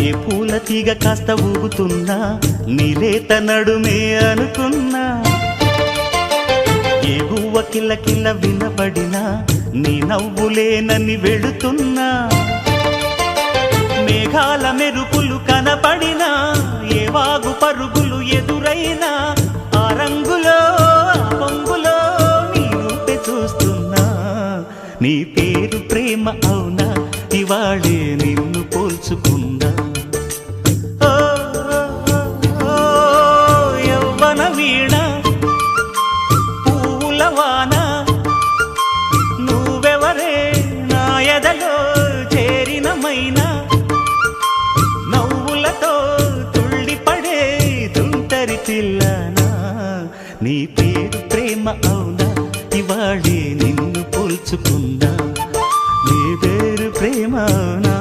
ఏ పూల తీగ కాస్త ఊగుతున్నా నీలేత నడుమే అనుకున్నా. ఏ గువ్వ కిల్ల కిల్ల వినబడినా నీ నవ్వులేనని వెళుతున్నా. మేఘాల మెరుపులు కనపడినా ఏ వాగు పరుగులు ఎదురైనా ఆ రంగులో పొంగులో నీ రూపే చూస్తున్నా. నీ పేరు ప్రేమ అవునా? ఇవాళే నిన్ను పోల్చుకున్నా. వీణ పూల వాన నువ్వెవరే? నా ఎదలో చేరిన మైనా నవ్వులతో తుళ్ళిపడే తుంటరి పిల్లనా. నీ పేరు ప్రేమ అవునా? ఇవాళే నిన్ను పోల్చుకుందా నీ పేరు ప్రేమ అవునా?